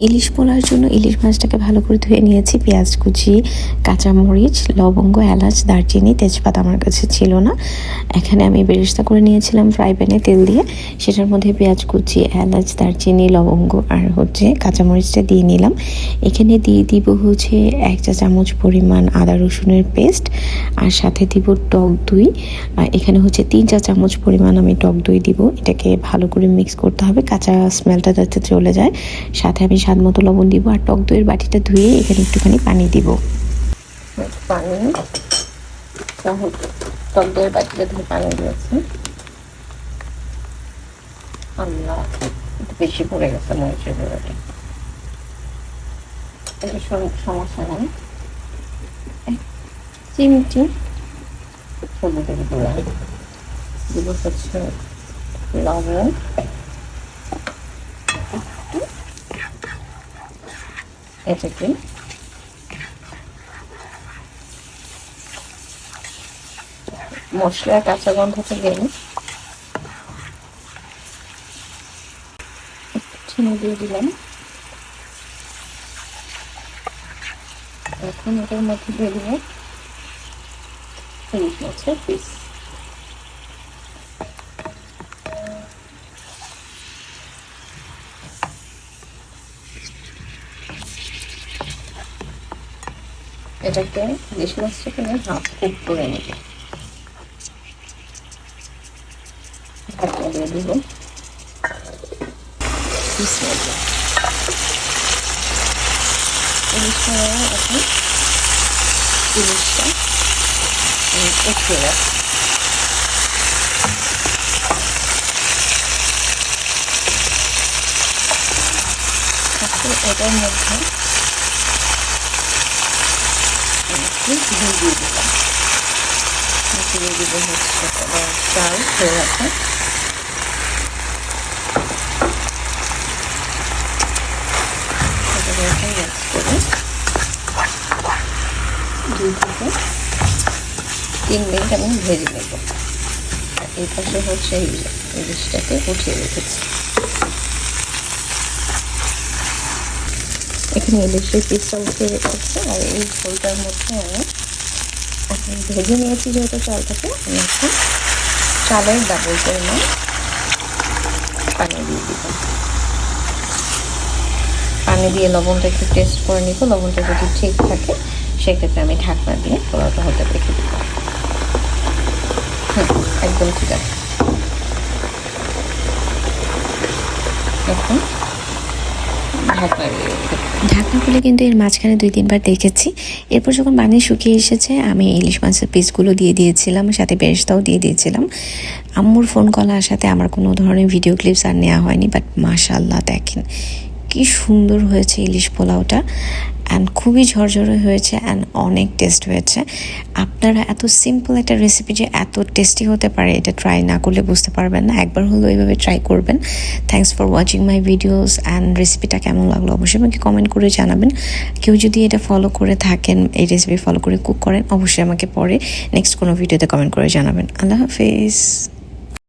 ইলিশ পোলার জন্য ইলিশ মাছটাকে ভালো করে ধুয়ে নিয়েছি। পেঁয়াজ কুচি, কাঁচামরিচ, লবঙ্গ, এলাচ, দারচিনি, তেজপাত আমার কাছে ছিল না। এখানে আমি বেরেস্তা করে নিয়েছিলাম ফ্রাই প্যানে তেল দিয়ে। সেটার মধ্যে পেঁয়াজ কুচি, এলাচ, দারচিনি, লবঙ্গ আর হচ্ছে কাঁচামরিচটা দিয়ে নিলাম। এখানে দিয়ে দিব হচ্ছে এক চা চামচ পরিমাণ আদা রসুনের পেস্ট আর সাথে দিব টক দই। আর এখানে হচ্ছে তিন চা চামচ পরিমাণ আমি টক দই দিব। এটাকে ভালো করে মিক্স করতে হবে। কাঁচা স্মেলটা যাতে চলে যায়। সাথে আমি স্বাদ মতো লবণ দিব আর টক দইয়ের বাটিটা ধুয়ে এখানে একটুখানি পানি দিব। পানি। টক দইয়ের বাটিটা ধুয়ে পানি দিয়েছি। আল্লাহ, একটু বেশি পড়ে গেছে মরিচের গুঁড়োটা এটা সমস্যা নেই। চিমটি সবুজের গুঁড়া দিব হচ্ছে লবণ। এটাকে মশলার কাঁচা গন্ধটা গেলে চিনি দিয়ে দিলাম। এখন এটার মধ্যে দিয়ে দিব ইলিশ মাছের পিস এটাকে ইলিশ মাছটাকে আমি হাফ কুক করে নেব ঢাকনা দিয়ে দিব বিসমিল্লাহ। ইলিশটা এখন ইলিশটা আমি উঠিয়ে রাখি তারপর এটার মধ্যে একটু ঘি দিয়ে হয়ে তিন মিনিট আমি ভেজে নেব এই পাশে হচ্ছে এই ইলিশটাকে উঠিয়ে রেখেছি এখানে ইলিশের পিসটা উঠিয়ে রেখেছি আর এই ঝোলটার মধ্যে আমি এখন ভেজে নিয়েছি যেহেতু চালটাকে, আমি এখন চালের ডাবল পরিমাণ পানি দিয়ে দিব। পানি দিয়ে লবণটা একটু টেস্ট করে নিব, লবণটা যদি ঠিক থাকে, সেক্ষেত্রে আমি ঢাকনা দিয়ে পোলাওটা হতে রেখে দিব। হুম, একদম ঠিক আছে। এখন ঢাকনা দিয়ে রেখে দিব। ঢাকনা খুলে কিন্তু এর মাঝখানে দুই তিনবার দেখেছি এরপর যখন পানি শুকিয়ে এসেছে, আমি ইলিশ মাছের পিসগুলো দিয়ে দিয়েছিলাম, সাথে বেরেস্তাও দিয়ে দিয়েছিলাম আম্মুর ফোন কল আসাতে আমার কোনো ধরনের ভিডিও ক্লিপস আর নেওয়া হয়নি বাট মাশাল্লাহ দেখেন কি সুন্দর হয়েছে ইলিশ পোলাওটা। অ্যান্ড খুবই ঝরঝরে হয়েছে অ্যান্ড অনেক টেস্ট হয়েছে। আপনারা এত সিম্পল একটা রেসিপি যে এত টেস্টি হতে পারে, এটা ট্রাই না করলে বুঝতে পারবেন না। একবার হলেও এইভাবে ট্রাই করবেন। Thanks for watching my videos and রেসিপিটা কেমন লাগল অবশ্যই আমাকে কমেন্ট করে জানাবেন। কেউ যদি এটা ফলো করে থাকেন, এই রেসিপি ফলো করে কুক করেন, অবশ্যই আমাকে পরে নেক্সট কোনো ভিডিওতে কমেন্ট করে জানাবেন। আল্লাহ হাফিজ।